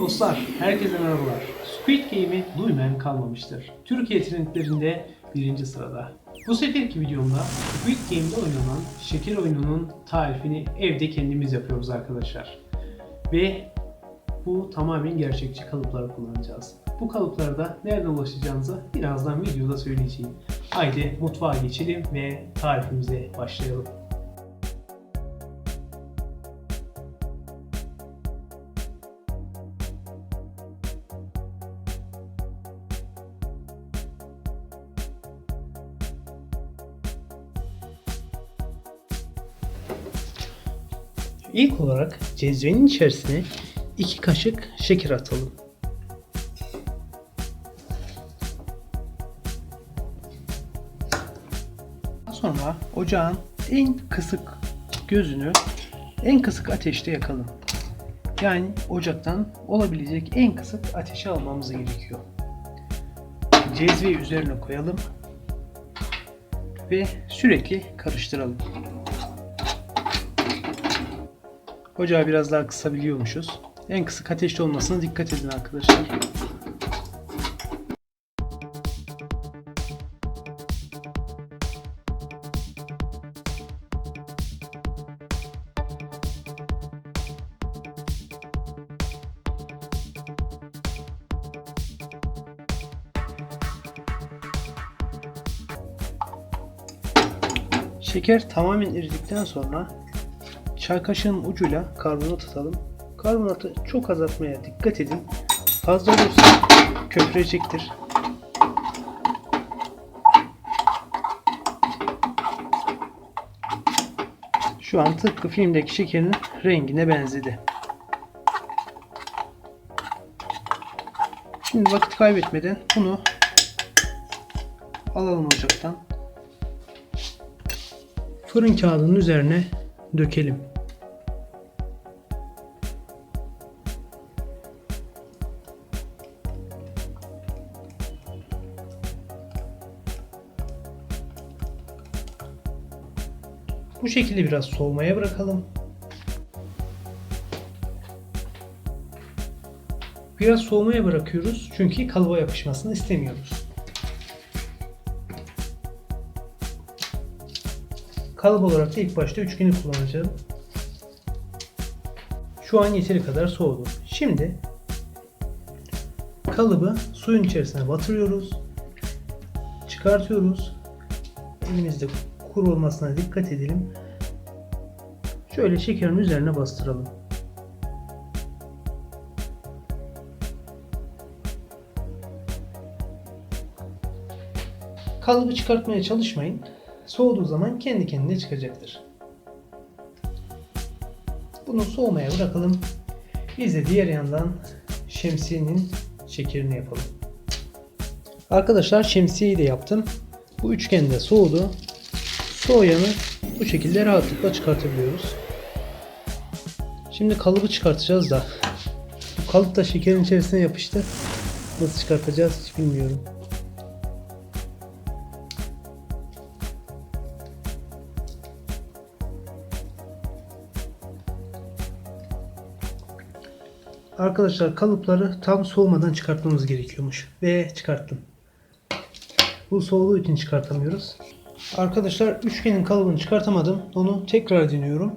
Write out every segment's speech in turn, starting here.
Dostlar, herkese merhabalar. Squid Game'i duymayan kalmamıştır. Türkiye trendlerinde birinci sırada. Bu seferki videomda Squid Game'de oynanan şeker oyununun tarifini evde kendimiz yapıyoruz arkadaşlar. Ve bu tamamen gerçekçi kalıplar kullanacağız. Bu kalıplarda nereden ulaşacağınızı birazdan videoda söyleyeceğim. Haydi mutfağa geçelim ve tarifimize başlayalım. İlk olarak cezvenin içerisine 2 kaşık şeker atalım. Sonra ocağın en kısık gözünü en kısık ateşte yakalım. Yani ocaktan olabilecek en kısık ateşe almamız gerekiyor. Cezveyi üzerine koyalım ve sürekli karıştıralım. Ocağı biraz daha kısabiliyormuşuz. En kısık ateşte olmasına dikkat edin arkadaşlar. Şeker tamamen eridikten sonra çay kaşığının ucuyla karbonat atalım. Karbonatı çok azaltmaya dikkat edin. Fazla olursa köpürecektir. Şu an tıpkı filmdeki şekerin rengine benzedi. Şimdi vakit kaybetmeden bunu alalım ocaktan. Fırın kağıdının üzerine dökelim. Bu şekilde biraz soğumaya bırakalım. Biraz soğumaya bırakıyoruz çünkü kalıba yapışmasını istemiyoruz. Kalıp olarak da ilk başta üçgeni kullanacağım. Şu an yeteri kadar soğudu. Şimdi kalıbı suyun içerisine batırıyoruz. Çıkartıyoruz. Elimizde kuru olmasına dikkat edelim. Şöyle şekerin üzerine bastıralım. Kalıbı çıkartmaya çalışmayın. Soğuduğu zaman kendi kendine çıkacaktır. Bunu soğumaya bırakalım. Biz de diğer yandan şemsiyenin şekerini yapalım. Arkadaşlar şemsiyeyi de yaptım. Bu üçgen de soğudu. Soğuyanı bu şekilde rahatlıkla çıkartabiliyoruz. Şimdi kalıbı çıkartacağız da bu kalıp da şekerin içerisine yapıştı. Nasıl çıkartacağız hiç bilmiyorum. Arkadaşlar kalıpları tam soğumadan çıkartmamız gerekiyormuş. Ve çıkarttım. Bu soğuduğu için çıkartamıyoruz. Arkadaşlar üçgenin kalıbını çıkartamadım. Onu tekrar deniyorum.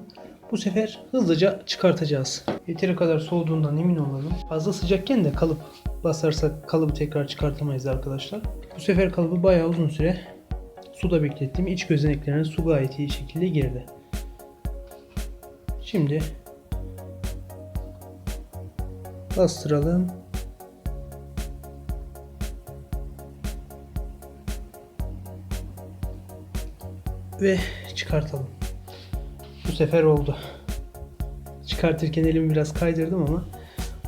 Bu sefer hızlıca çıkartacağız. Yeteri kadar soğuduğundan emin olalım. Fazla sıcakken de kalıp basarsak kalıbı tekrar çıkartamayız arkadaşlar. Bu sefer kalıbı bayağı uzun süre suda beklettim. İç gözeneklerine su gayet iyi şekilde girdi. Şimdi bastıralım. Ve çıkartalım. Bu sefer oldu. Çıkartırken elimi biraz kaydırdım ama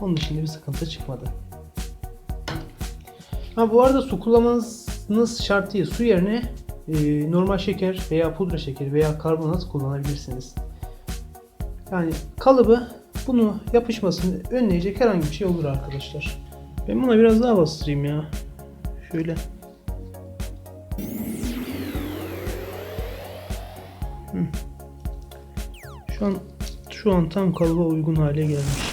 onun dışında bir sıkıntı çıkmadı. Ha bu arada su kullanmanız şart değil. Su yerine e, normal şeker veya pudra şekeri veya karbonat kullanabilirsiniz. Yani kalıbı bunu yapışmasını önleyecek herhangi bir şey olur arkadaşlar. Ben buna biraz daha bastırayım ya. Şöyle. Şu an şu an tam kalıba uygun hale gelmiş.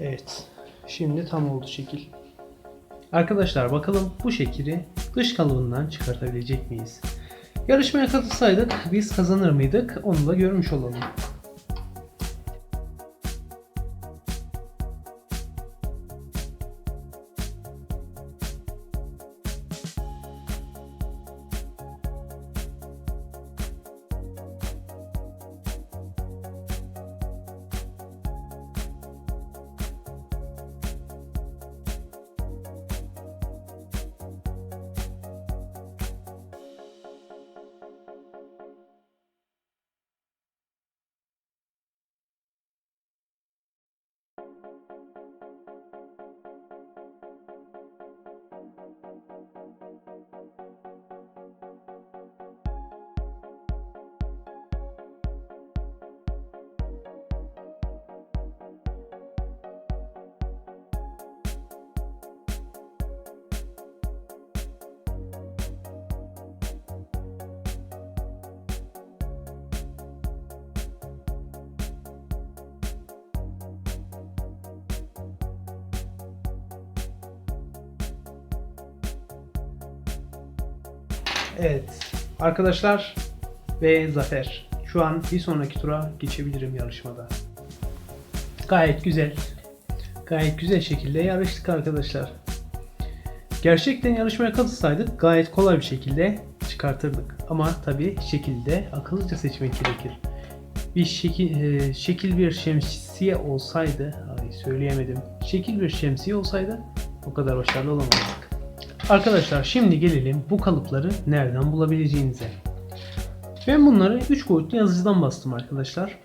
Evet. Şimdi tam oldu şekil. Arkadaşlar bakalım bu şekili dış kalıbından çıkartabilecek miyiz? Yarışmaya katılsaydık biz kazanır mıydık? Onu da görmüş olalım. Evet. Arkadaşlar ve Zafer. Şu an bir sonraki tura geçebilirim yarışmada. Gayet güzel. Gayet güzel şekilde yarıştık arkadaşlar. Gerçekten yarışmaya katılsaydık gayet kolay bir şekilde çıkartırdık. Ama tabi şekilde akıllıca seçmek gerekir. Bir şekil, e, şekil bir şemsiye olsaydı, ay söyleyemedim. Şekil bir şemsiye olsaydı o kadar başarılı olamazdık. Arkadaşlar şimdi gelelim bu kalıpları nereden bulabileceğinize. Ben bunları 3 boyutlu yazıcıdan bastım arkadaşlar.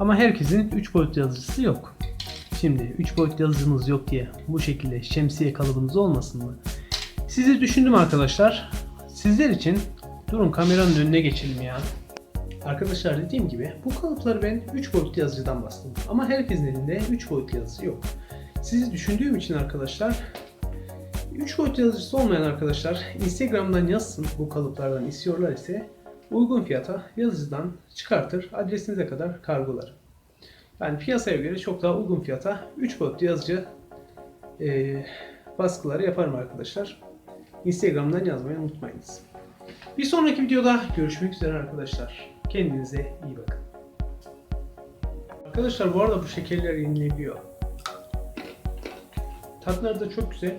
Ama herkesin 3 boyutlu yazıcısı yok. Şimdi 3 boyutlu yazıcımız yok diye bu şekilde şemsiye kalıbımız olmasın mı? Sizi düşündüm arkadaşlar. Sizler için durun kameranın önüne geçelim ya. Arkadaşlar dediğim gibi bu kalıpları ben 3 boyutlu yazıcıdan bastım. Ama herkesin elinde 3 boyutlu yazıcı yok. Sizi düşündüğüm için arkadaşlar 3 boyutlu yazıcısı olmayan arkadaşlar Instagram'dan yazsın bu kalıplardan istiyorlar ise uygun fiyata yazıcıdan çıkartır adresinize kadar kargolar. Yani piyasaya göre çok daha uygun fiyata 3 boyutlu yazıcı e, baskıları yaparım arkadaşlar. Instagram'dan yazmayı unutmayınız. Bir sonraki videoda görüşmek üzere arkadaşlar. Kendinize iyi bakın. Arkadaşlar bu arada bu şekerler yenilebiliyor. Tatları da çok güzel.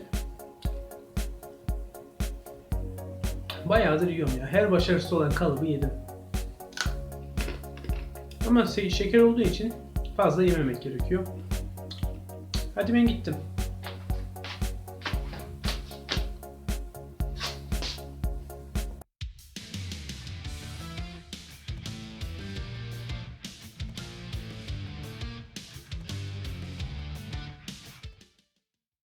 Bayağıdır yiyorum ya. Her başarısız olan kalıbı yedim. Ama şey- şeker olduğu için fazla yememek gerekiyor. Hadi ben gittim.